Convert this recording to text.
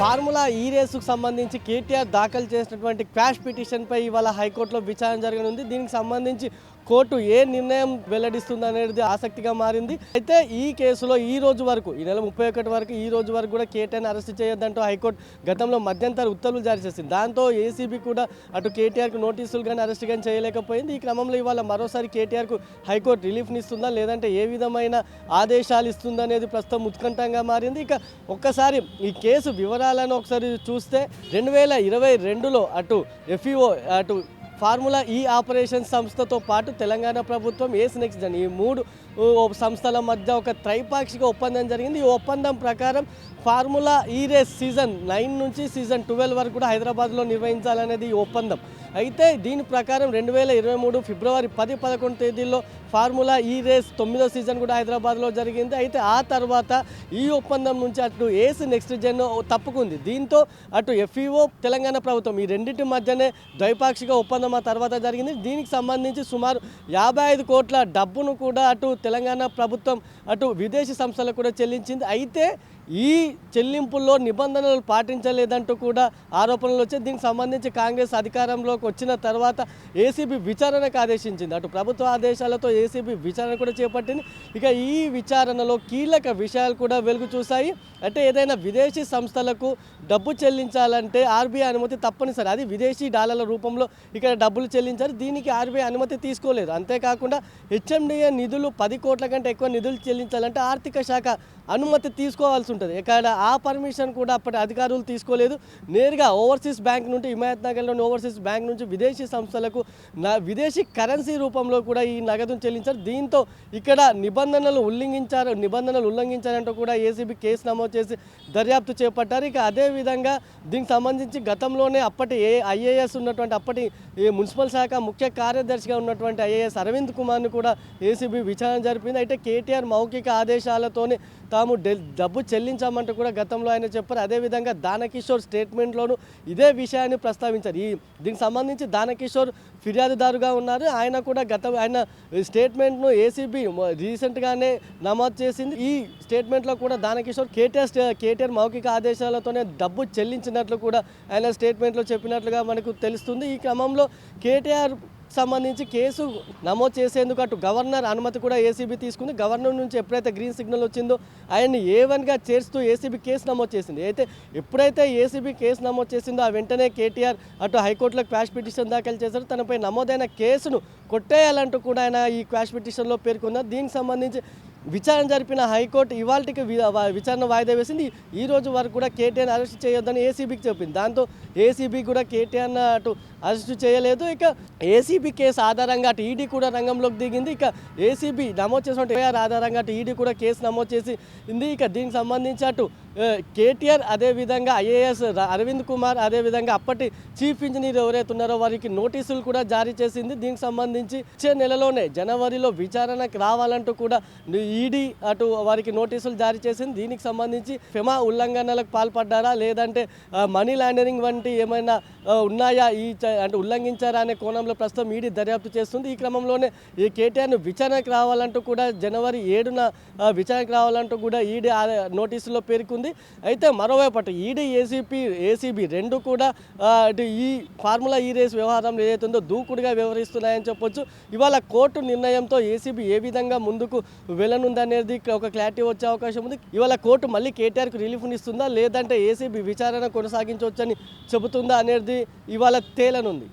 Formula ఈ రేసుకు సంబంధించి కేటీఆర్ దాఖలు చేసినటువంటి క్వాష్ పిటిషన్పై ఇవాళ హైకోర్టులో విచారణ జరగనుంది. దీనికి సంబంధించి కోర్టు ఏ నిర్ణయం వెల్లడిస్తుంది అనేది ఆసక్తిగా మారింది. అయితే ఈ కేసులో ఈ రోజు వరకు ఈ నెల ముప్పై ఒకటి వరకు ఈ రోజు వరకు కూడా కేటీఆర్ని అరెస్ట్ చేయొద్దంటూ హైకోర్టు గతంలో మధ్యంతర ఉత్తర్వులు జారీ చేసింది. దాంతో ఏసీబీ కూడా అటు కేటీఆర్కు నోటీసులు కానీ అరెస్ట్ కానీ చేయలేకపోయింది. ఈ క్రమంలో ఇవాళ మరోసారి కేటీఆర్కు హైకోర్టు రిలీఫ్ని ఇస్తుందా లేదంటే ఏ విధమైన ఆదేశాలు ఇస్తుందా అనేది ప్రస్తుతం ఉత్కంఠంగా మారింది. ఇక ఒక్కసారి ఈ కేసు వివరాలను ఒకసారి చూస్తే రెండు వేల ఇరవై రెండులో అటు ఎఫ్ఈఓ అటు ఫార్ములా ఈ ఆపరేషన్ సంస్థతో పాటు తెలంగాణ ప్రభుత్వం ఏస్ నెక్స్ట్ అని ఈ మూడు సంస్థల మధ్య ఒక త్రైపాక్షిక ఒప్పందం జరిగింది. ఈ ఒప్పందం ప్రకారం Formula E race season nine నుంచి సీజన్ ట్వెల్వ్ వరకు కూడా హైదరాబాద్లో నిర్వహించాలనేది ఈ ఒప్పందం. అయితే దీని ప్రకారం రెండు వేల ఇరవై మూడు ఫిబ్రవరి పది పదకొండు తేదీల్లో ఫార్ములా ఈ రేస్ తొమ్మిదో సీజన్ కూడా హైదరాబాద్లో జరిగింది. అయితే ఆ తర్వాత ఈ ఒప్పందం నుంచి అటు ఏస్ నెక్స్ట్ జెన్ తప్పుకుంది. దీంతో అటు ఎఫ్ఈఓ తెలంగాణ ప్రభుత్వం ఈ రెండింటి మధ్యనే ద్వైపాక్షిక ఒప్పందం ఆ తర్వాత జరిగింది. దీనికి సంబంధించి సుమారు యాభై ఐదు కోట్ల డబ్బును కూడా అటు తెలంగాణ ప్రభుత్వం అటు విదేశీ సంస్థలకు కూడా చెల్లించింది. అయితే ఈ చెల్లింపుల్లో నిబంధనలు పాటించలేదంటూ కూడా ఆరోపణలు వచ్చాయి. దీనికి సంబంధించి కాంగ్రెస్ అధికారంలోకి వచ్చిన తర్వాత ఏసీబీ విచారణకు ఆదేశించింది. అటు ప్రభుత్వ ఆదేశాలతో ఏసీబీ విచారణ కూడా చేపట్టింది. ఇక ఈ విచారణలో కీలక విషయాలు కూడా వెలుగు చూశాయి. అంటే ఏదైనా విదేశీ సంస్థలకు డబ్బు చెల్లించాలంటే ఆర్బీఐ అనుమతి తప్పనిసరి. అది విదేశీ డాలర్ల రూపంలో ఇక్కడ డబ్బులు చెల్లించారు. దీనికి ఆర్బీఐ అనుమతి తీసుకోలేదు. అంతేకాకుండా హెచ్ఎండిఏ నిధులు పది కోట్ల కంటే ఎక్కువ నిధులు చెల్లించాలంటే ఆర్థిక శాఖ అనుమతి తీసుకోవాల్సి ఉంటుంది. ఇక్కడ ఆ పర్మిషన్ కూడా అప్పటి అధికారులు తీసుకోలేదు. నేరుగా ఓవర్సీస్ బ్యాంక్ నుండి హిమాయత్ నగర్లోని ఓవర్సీస్ బ్యాంక్ నుంచి విదేశీ సంస్థలకు విదేశీ కరెన్సీ రూపంలో కూడా ఈ నగదును చెల్లించారు. దీంతో ఇక్కడ నిబంధనలు ఉల్లంఘించారు నిబంధనలు ఉల్లంఘించారంటూ కూడా ఏసీబీ కేసు నమోదు చేసి దర్యాప్తు చేపట్టారు. ఇక అదేవిధంగా దీనికి సంబంధించి గతంలోనే అప్పటి ఏ ఐఏఎస్ ఉన్నటువంటి అప్పటి ఈ మున్సిపల్ శాఖ ముఖ్య కార్యదర్శిగా ఉన్నటువంటి ఐఏఎస్ అరవింద్ కుమార్ని కూడా ఏసీబీ విచారణ జరిపింది. అయితే కేటీఆర్ మౌఖిక ఆదేశాలతోనే తాము డబ్బు చెల్లించామంటూ కూడా గతంలో ఆయన చెప్పారు. అదేవిధంగా దానకిషోర్ స్టేట్మెంట్లోనూ ఇదే విషయాన్ని ప్రస్తావించారు. ఈ దీనికి సంబంధించి దానకిషోర్ ఫిర్యాదుదారుగా ఉన్నారు. ఆయన కూడా గత ఆయన స్టేట్మెంట్ను ఏసీబీ రీసెంట్గానే నమోదు చేసింది. ఈ స్టేట్మెంట్లో కూడా దానకిషోర్ కేటీఆర్ కేటీఆర్ మౌఖిక ఆదేశాలతోనే డబ్బు చెల్లించినట్లు కూడా ఆయన స్టేట్మెంట్లో చెప్పినట్లుగా మనకు తెలుస్తుంది. ఈ క్రమంలో కేటీఆర్ సంబంధించి కేసు నమోదు చేసేందుకు అటు గవర్నర్ అనుమతి కూడా ఏసీబీ తీసుకుంది. గవర్నర్ నుంచి ఎప్పుడైతే గ్రీన్ సిగ్నల్ వచ్చిందో ఆయన్ని ఏవన్గా చేరుస్తూ ఏసీబీ కేసు నమోదు చేసింది. అయితే ఎప్పుడైతే ఏసీబీ కేసు నమోదు చేసిందో ఆ వెంటనే కేటీఆర్ అటు హైకోర్టులో క్వాష్ పిటిషన్ దాఖలు చేశారు. తనపై నమోదైన కేసును కొట్టేయాలంటూ కూడా ఆయన ఈ క్వాష్ పిటిషన్లో పేర్కొన్నారు. దీనికి సంబంధించి విచారణ జరిపిన హైకోర్టు ఇవాళకి విచారణ వాయిదా వేసింది. ఈ రోజు వరకు కూడా కేటీఆర్ అరెస్ట్ చేయొద్దని ఏసీబీకి చెప్పింది. దాంతో ఏసీబీ కూడా కేటీఆర్ అటు అరెస్ట్ చేయలేదు. ఇక ఏసీబీ కేసు ఆధారంగా అటు ఈడీ కూడా రంగంలోకి దిగింది. ఇక ఏసీబీ నమోదు చేసిన ఆధారంగా అటు ఈడీ కూడా కేసు నమోదు చేసింది. ఇక దీనికి సంబంధించి అటు కేటీఆర్ అదేవిధంగా ఐఏఎస్ అరవింద్ కుమార్ అదేవిధంగా అప్పటి చీఫ్ ఇంజనీర్ ఎవరైతే ఉన్నారో వారికి నోటీసులు కూడా జారీ చేసింది. దీనికి సంబంధించి వచ్చే నెలలోనే జనవరిలో విచారణకు రావాలంటూ కూడా ఈడీ అటు వారికి నోటీసులు జారీ చేసింది. దీనికి సంబంధించి ఫెమా ఉల్లంఘనలకు పాల్పడ్డారా? లేదంటే మనీ లాండరింగ్ వంటి ఏమైనా ఉన్నాయా? ఈ చ- అంటే ఉల్లంఘించారా అనే కోణంలో ప్రస్తుతం ఈడీ దర్యాప్తు చేస్తుంది. ఈ క్రమంలోనే ఈ కేటీఆర్ను విచారణకు రావాలంటూ కూడా జనవరి ఏడున విచారణకు రావాలంటూ కూడా ఈడీ నోటీసులో పేర్కొంది. అయితే మరోవైపు అటు ఈడీ ఏసీపీ ఏసీబీ రెండు కూడా అటు ఈ ఫార్ములా ఈ రేస్ వ్యవహారంలో ఏదైతుందో దూకుడుగా వ్యవహరిస్తున్నాయని చెప్పొచ్చు. ఇవాళ కోర్టు నిర్ణయంతో ఏసీబీ ఏ విధంగా ముందుకు వెళ్ళనుందనేది ఒక క్లారిటీ వచ్చే అవకాశం ఉంది. ఇవాళ కోర్టు మళ్ళీ కేటీఆర్కు రిలీఫ్ని ఇస్తుందా లేదంటే ఏసీబీ విచారణ కొనసాగించవచ్చని చెబుతుందా? అనేది ఇవాళ తేలనుంది.